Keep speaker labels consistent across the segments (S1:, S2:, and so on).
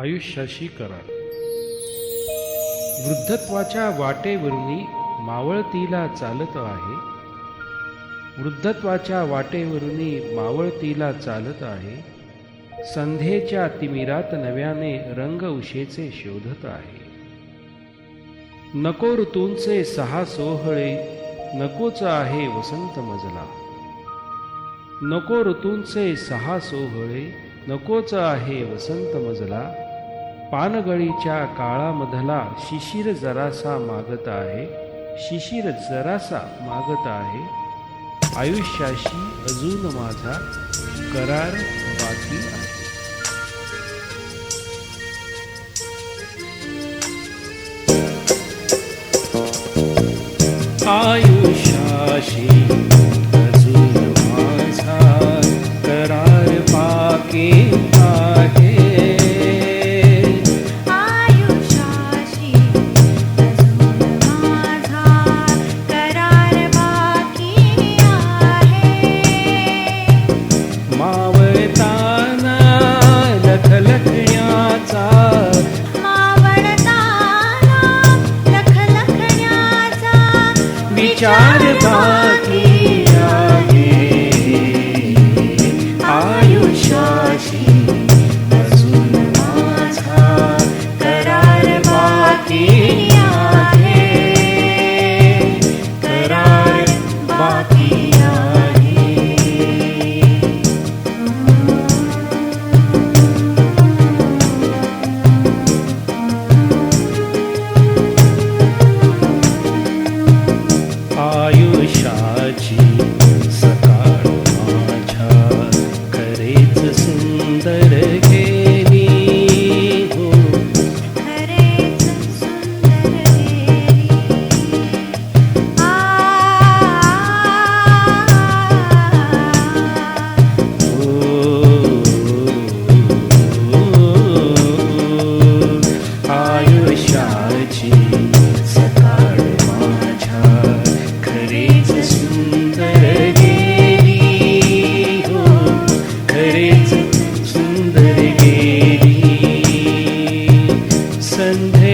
S1: आयुष्याशी करार वृद्धत्वाच्या वाटेवरुनी मावळतीला चालत आहे. वृद्धत्वाच्या वाटेवरुनी मावळतीला चालत आहे. संध्येच्या तिमिरात नव्याने रंग उशेचे शोधत आहे. नको ऋतूंचे सहा सोहळे नकोच आहे वसंत मजला. नको ऋतूंचे सहा सोहळे नकोच आहे वसंत मजला. पानगळीच्या काळामधला शिशिर जरासा मागत आहे शिशिर जरासा मागत आहे. आयुष्याशी अजून माझा करार बाकी आहे. आयुष्याशी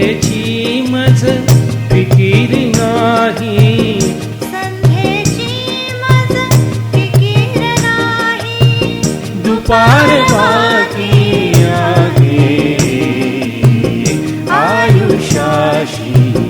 S1: संध्येची मज फिकीर नाही. दुपार बाकी आहे. आयुष्याशी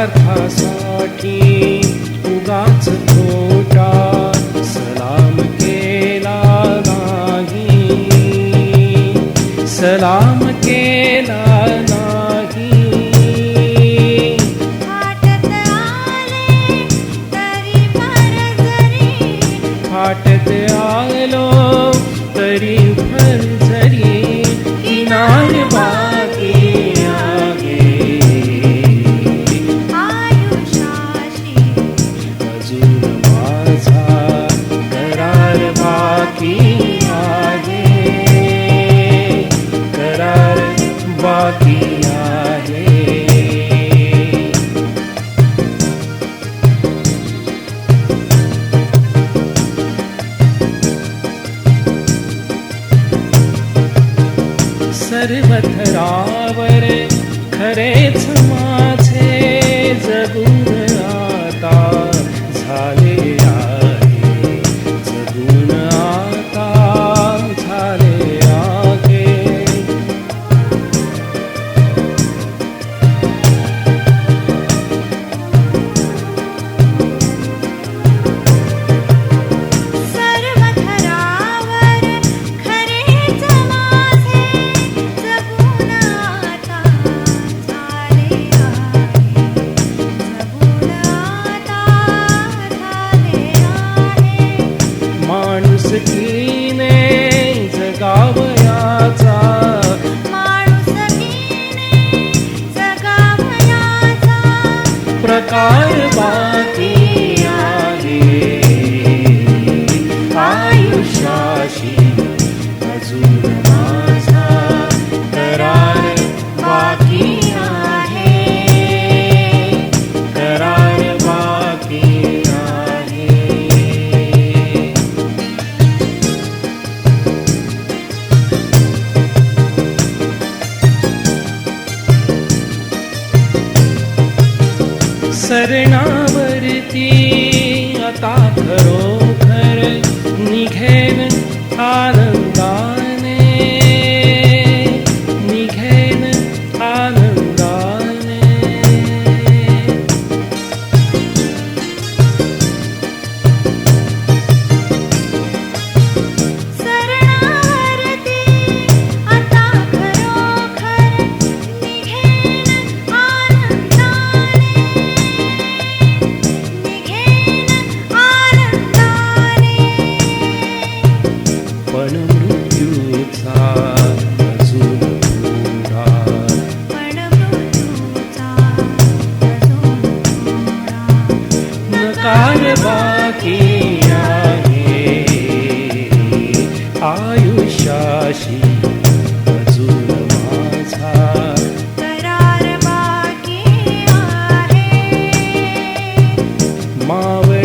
S2: स्वार्थासाठी उगाच खोटा सलाम केला नाही. सलाम केला पर्वतरा
S1: माणुसकीने जगावयाचा. प्रकार बाकी आहे. आयुष्याशी शरणावरती आता खरोखर निघेन छा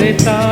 S1: secreta